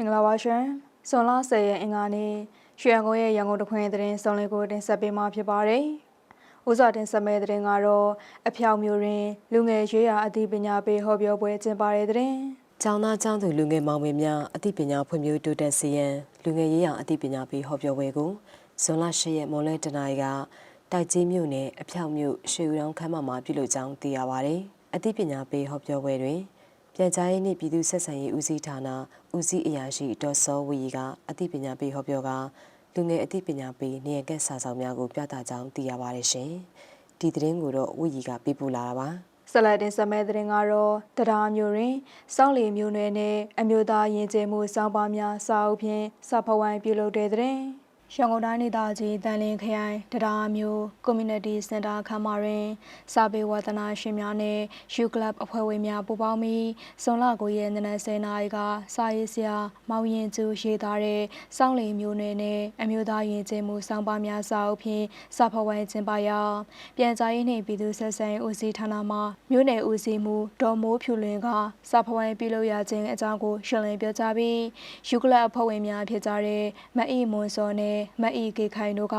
မင်္ဂလာပါရှင်။ဇွန်လ10ရက်အင်္ဂါနေ့ရွှေရန်ကုန်ရဲ့ရန်ကုန်တခွင်သတင်းစုံလင်ကိုတင်ဆက်ပေးမှာဖြစ်ပါတယ်။ဦးစွာတင်ဆက်မဲ့သတင်းကတော့အဖျောက်မျိုးတွင်လူငယ်ရေးရာအသိပညာပေးဟောပြောပွဲကျင်းပတဲ့သတင်း။ကျောင်းသားကျောင်းသူလူငယ်မောင်မယ်များအသိပညာဖွံ့ဖြိုးတိုးတက်စေရန်လူငယ်ရေးရာအသိပညာပေးဟောပြောပွဲကိုဇွန်လ10ရက်မွန်လွဲတနာရီကတိုက်ကြီးမြို့နယ်အဖျောက်မြို့ရွှေဦးတောင်ခမ်းမမှာပြုလုပ်ကြောင်းသိရပါဗျ။အသိပညာပေးဟောပြောပွဲတွင် ပြန်ကြားရေးနှင့်ပြည်သူ့ဆက်ဆံရေးဦးစီးဌာနဦးစီးအရာရှိဒေါ်စောဝီကအသိပညာပေးဟောပြောကလူငယ်အသိပညာပေးနေရကက်စာဆောင်များကိုပြသကြောင်းသိရပါတယ်ရှင်။ဒီသတင်းကိုတော့ဝီကပြပို့လာတာပါ။ဆက်လက်တင်ဆက်မဲ့သတင်းကတော့တရားမျိုးတွင်စောင်းလီမျိုးနွယ်နဲ့အမျိုးသားယဉ်ကျေးမှုစောင်းပါများစာအုပ်ဖြင့်စာဖဝိုင်းပြုလုပ်တဲ့သတင်း ရန်ကုန်တိုင်းဒေသကြီးတန်လင်းခရိုင်တရားမျိုး Community Center ခမ်းမတွင်စာပေဝါသနာရှင်များနဲ့ U Club အဖွဲ့ဝင်များပူးပေါင်းပြီးဇွန်လ9ရက်နေ့နက်10:00နာရီကစာရေးဆရာမောင်ရင်ကျူရေးသားတဲ့စောင်းလီမျိုးနွယ်နဲ့အမျိုးသားယဉ်ကျေးမှုစောင်းပါများစာအုပ်ဖြင့်စာဖဝိုင်းကျင်းပရာပြန်ကြားရေးနှင့်ပြည်သူ့ဆက်ဆံရေးဦးစီးဌာနမှမြို့နယ်ဦးစီးမှုဒေါ်မိုးဖြူလွင်ကစာဖဝိုင်းပြုလုပ်ရခြင်းအကြောင်းကိုရှင်းလင်းပြောကြားပြီးယူကလပ်အဖွဲ့ဝင်များဖြစ်ကြတဲ့မအီမွန်စောနဲ့မအီကေခိုင်တို့က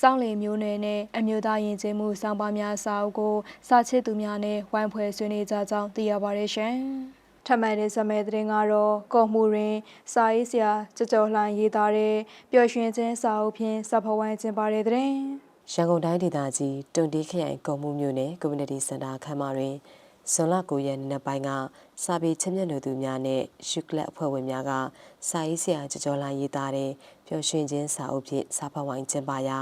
စောင်းလီမျိုးနွယ်နဲ့အမျိုးသားယဉ်ကျေးမှုစောင်းပါများစာအုပ်ကိုစာချစ်သူများနဲ့ဝိုင်းဖွဲ့ဆွေးနွေးကြကြောင်းသိရပါတယ်ရှင်။ထပ်မံတဲ့ဇမဲသတင်းကတော့ကော်မှုတွင်စာရေးဆရာကြကြော်လှန်ရေးသားတဲ့ပျော်ရွှင်ခြင်းစာအုပ်ဖြင့်စာဖဝိုင်းကျင်းပတဲ့သတင်းရန်ကုန်တိုင်းဒေသကြီးတွန်တီးခရိုင်ကုံမှုမြို့နယ် Community Center ခမ်းမတွင် ဇွန်လ9ရက်နေ့ပိုင်းကစာပေချင်းမြတ်လူသူများနဲ့ရှုကလပ်အဖွဲ့ဝင်များကစာရေးဆရာကြကြောလာရေးသားတဲ့ပျော်ရွှင်ခြင်းစာအုပ်ဖြင့်စာဖတ်ဝိုင်းကျင်းပရာ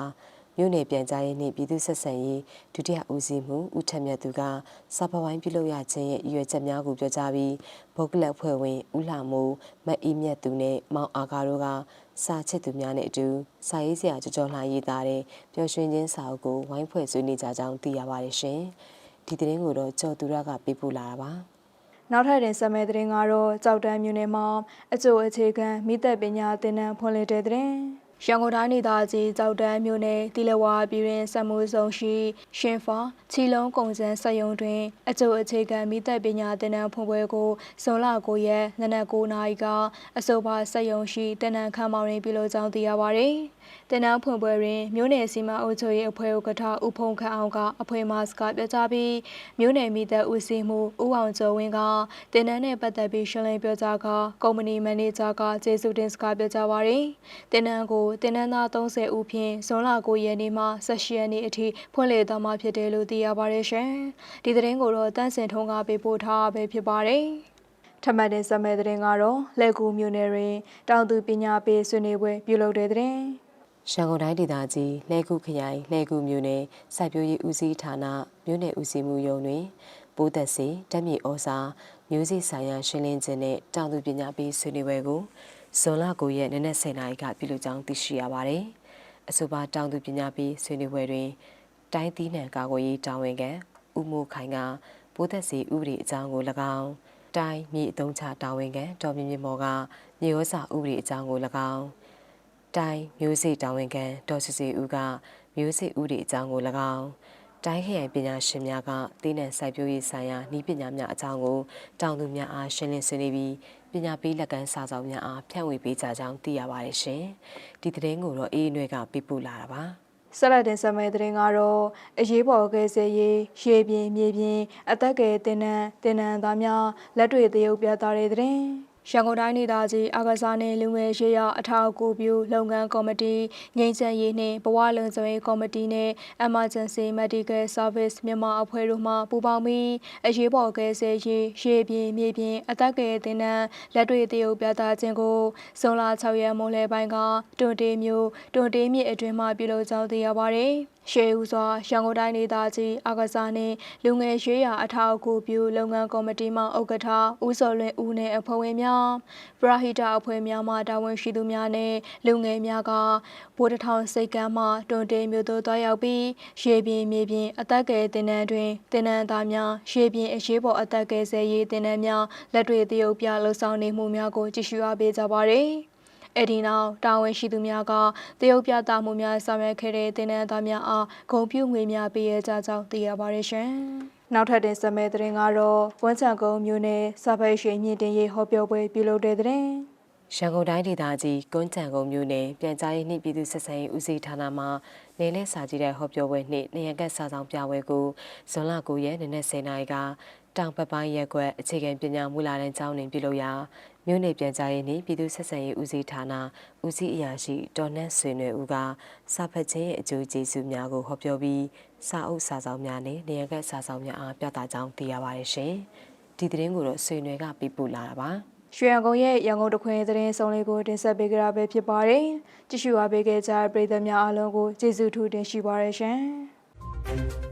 မြို့နယ်ပြန်ကြားရေးနှင့်ပြည်သူ့ဆက်ဆံရေးဒုတိယဦးစီးမှုဦးထက်မြတ်သူကစာဖတ်ဝိုင်းပြုလုပ်ရခြင်းရဲ့အရွယ်ချက်များကိုပြောကြားပြီးဘုတ်ကလပ်အဖွဲ့ဝင်ဦးလှမိုးမအီးမြတ်သူနဲ့မောင်အာကာတို့ကစာချစ်သူများနဲ့အတူစာရေးဆရာကြကြောလာရေးသားတဲ့ပျော်ရွှင်ခြင်းစာအုပ်ကိုဝိုင်းဖွဲ့ဆွေးနွေးကြကြောင်းသိရပါတယ်ရှင်။ ဒီသတင်းကိုတော့ကျော်သူရကပေးပို့လာတာပါ။နောက်ထပ်တင်ဆက်မဲ့သတင်းကတော့ကြောက်တန်းမြို့နယ်မှာအကျိုးအခြေခံမိသက်ပညာသင်တန်းဖွင့်လှစ်တဲ့သတင်းရန်ကုန်တိုင်းဒေသကြီးကြောက်တန်းမြို့နယ်တီလဝါပြည်တွင်စက်မှုဆောင်ရှိရှင်ဖာချီလုံးကုံစံစက်ယုံတွင်အကျိုးအခြေခံမိသက်ပညာသင်တန်းဖွင့်ပွဲကိုဇွန်လ9ရက်နနက်9နာရီကအဆိုပါစက်ယုံရှိတနန်ခမ်းမောင်တွင်ပြုလုပ်ကြောင်းသိရပါသည်။ တင်နန်းဖွင့်ပွဲတွင်မြို့နယ်စီမံအုပ်ချုပ်ရေးအဖွဲ့ဥက္ကဋ္ဌဦးဖုံခန့်အောင်ကအဖွဲ့မှစကားပြောကြားပြီးမြို့နယ်မိသက်ဦးစီးမှုဦးအောင်ကျော်ဝင်းကတင်နန်းနဲ့ပတ်သက်ပြီးရှင်းလင်းပြောကြားကကုမ္ပဏီမန်နေဂျာကကျေးဇူးတင်စကားပြောကြားပါရယ်။တင်နန်းကိုတင်နန်းသား30ဦးဖြင့်ဇွန်လ9ရက်နေ့မှ18ရက်နေ့အထိဖွင့်လှစ်သွားမှာဖြစ်တယ်လို့သိရပါတယ်ရှင်။ဒီသတင်းကိုတော့တန်းစင်ထုံးကပေးပို့ထားပဲဖြစ်ပါတယ်။ထမတ်တဲ့စမဲတဲ့ကတော့လက်ကူမြို့နယ်တွင်တောင်သူပညာပေးဆွေးနွေးပွဲပြုလုပ်တဲ့တဲ့ ရန်ကုန်တိုင်းဒေသကြီးလှဲကူခရိုင်လှဲကူမြို့နယ်စိုက်ပျိုးရေးဦးစီးဌာနမြို့နယ်ဦးစီးမှုရုံးတွင်ပိုးသက်စီတက်မြေဩစာမျိုးစိဆိုင်ရာရှင်းလင်းခြင်းနဲ့တောင်သူပညာပေးဆွေးနွေးပွဲကိုဇွန်လ9ရက်နေ့နက်10:00နာရီကပြုလုပ်ကြောင်းသိရှိရပါတယ်။အဆိုပါတောင်သူပညာပေးဆွေးနွေးပွဲတွင် တိုင်းသီးနှံကာကွယ်ရေးတာဝန်ခံဦးမိုးခိုင်ကပိုးသက်စီဥပဒေအကြောင်းကို၎င်းတိုင်းမြေအုံချတာဝန်ခံဒေါ်မြင့်မြင့်မော်ကမြေဩစာဥပဒေအကြောင်းကို၎င်း တိုင်းမျိုးစိတာဝန်ခံဒေါ်စစ်စီဦးကမျိုးစိဦးဒီအကြောင်းကို၎င်းတိုင်းခရိုင်ပညာရှင်များကသိနှံစိုက်ပျိုးရေးဆိုင်ရာဤပညာများအကြောင်းကိုတောင်သူများအားရှင်းလင်းဆွေးနွေးပြီးပညာပေးလက်ကမ်းစာဆောင်များအားဖြန့်ဝေပေးကြကြောင်းသိရပါတယ်ရှင်။ဒီသတင်းကိုတော့အေးအနှွဲကပေးပို့လာတာပါ။ဆက်လက်တင်ဆက်မယ့်သတင်းကတော့အရေးပေါ်ကယ်ဆယ်ရေးရေပြင်မြေပြင်အသက်ကယ်တင်နန်းတင်နန်းသားများလက်တွေတရုပ်ပြသတဲ့သတင်း ရန်ကုန်တိုင်းဒေသကြီးအာကစားနယ်လူငယ်ရေးရအထောက်အကူပြုလုပ်ငန်းကော်မတီငြိမ်းချမ်းရေးနှင့်ဘဝလုံခြုံရေးကော်မတီနှင့် Emergency Medical Service မြန်မာအဖွဲ့တို့မှပူးပေါင်းပြီးအရေးပေါ်ကယ်ဆယ်ရေးရေပြင်မြေပြင်အသက်ကယ်တင်နန်းလက်တွေတရုပ်ပြသခြင်းကိုဇွန်လ6ရက်မွန်လယ်ပိုင်းကတွန်တေးမျိုးတွန်တေးမြစ်အတွင်းမှပြုလုပ်ကြောင်းသိရပါတယ်။ရှေးဦးစွာရန်ကုန်တိုင်းဒေသကြီးအာကစားနှင့်လူငယ်ရေးရာအထောက်အကူပြုလုပ်ငန်းကော်မတီမှဥက္ကဋ္ဌဦးစောလွင်ဦးနှင့်အဖွဲ့ဝင်များပရဟိတအဖွဲ့များမှတာဝန်ရှိသူများနှင့်လူငယ်များကဗိုလ်တထောင်စိတ်ကမ်းမှတွန်တေးမြို့သို့တွားရောက်ပြီးရေပြင်မြေပြင်အသက်ကယ်တင်နန်းတွင်တင်နန်းသားများရေပြင်အရေးပေါ်အသက်ကယ်ဆယ်ရေးတင်နန်းများလက်တွေတရုပ်ပြလှုပ်ဆောင်နေမှုများကိုကြည့်ရှုအားပေးကြပါရယ်။ အဲ့ဒီနောက်တာဝန်ရှိသူများကတရုတ်ပြသမှုများဆောင်ရွက်ခဲ့တဲ့တင်နန်းသားများအားဂုဏ်ပြုငွေများပေးရကြကြောင်းသိရပါတယ်ရှင်။နောက်ထပ်တင်ဆက်မဲ့သတင်းကတော့ဝမ်းချံကုန်းမြို့နယ်စပိုက်ရှိန်မြင့်တင်ရေးဟောပြောပွဲပြုလုပ်တဲ့သတင်းရန်ကုန်တိုင်းဒေသကြီးကွန်းချံကုန်းမြို့နယ်ပြန်ကြားရေးနှင့်ပြည်သူ့ဆက်ဆံရေးဦးစီးဌာနမှနေလဲစာကြည့်တဲ့ဟောပြောပွဲနှင့်နေရကတ်စာဆောင်ပြပွဲကိုဇွန်လ9ရက်နေ့နဲ့10နာရီက တောင်ပပိုင်းရက်ကွက်အခြေခံပညာမူလာတန်းကျောင်းတွင်ပြုလုပ်ရာမြို့နယ်ပြန်ကြားရေးနှင့်ပြည်သူ့ဆက်ဆံရေးဦးစီးဌာနဦးစီးအရာရှိဒေါ်နန်းဆွေနွယ်ဦးကစာဖတ်ခြင်းရဲ့အကျိုးကျေးဇူးများကိုဟောပြောပြီးစာအုပ်စာဆောင်များနဲ့နေရကတ်စာဆောင်များအားပြသကြောင်းသိရပါတယ်ရှင်ဒီသတင်းကိုတော့ဆွေနွယ်ကပြပို့လာတာပါရွှေရန်ကုန်ရဲ့ရန်ကုန်တခွင်သတင်းဆောင်လေးကိုတင်ဆက်ပေးကြတာပဲဖြစ်ပါတယ်ကြည့်ရှုအားပေးခဲ့ကြတဲ့ပရိသတ်များအားလုံးကိုကျေးဇူးထူးတင်ရှိပါရရှင်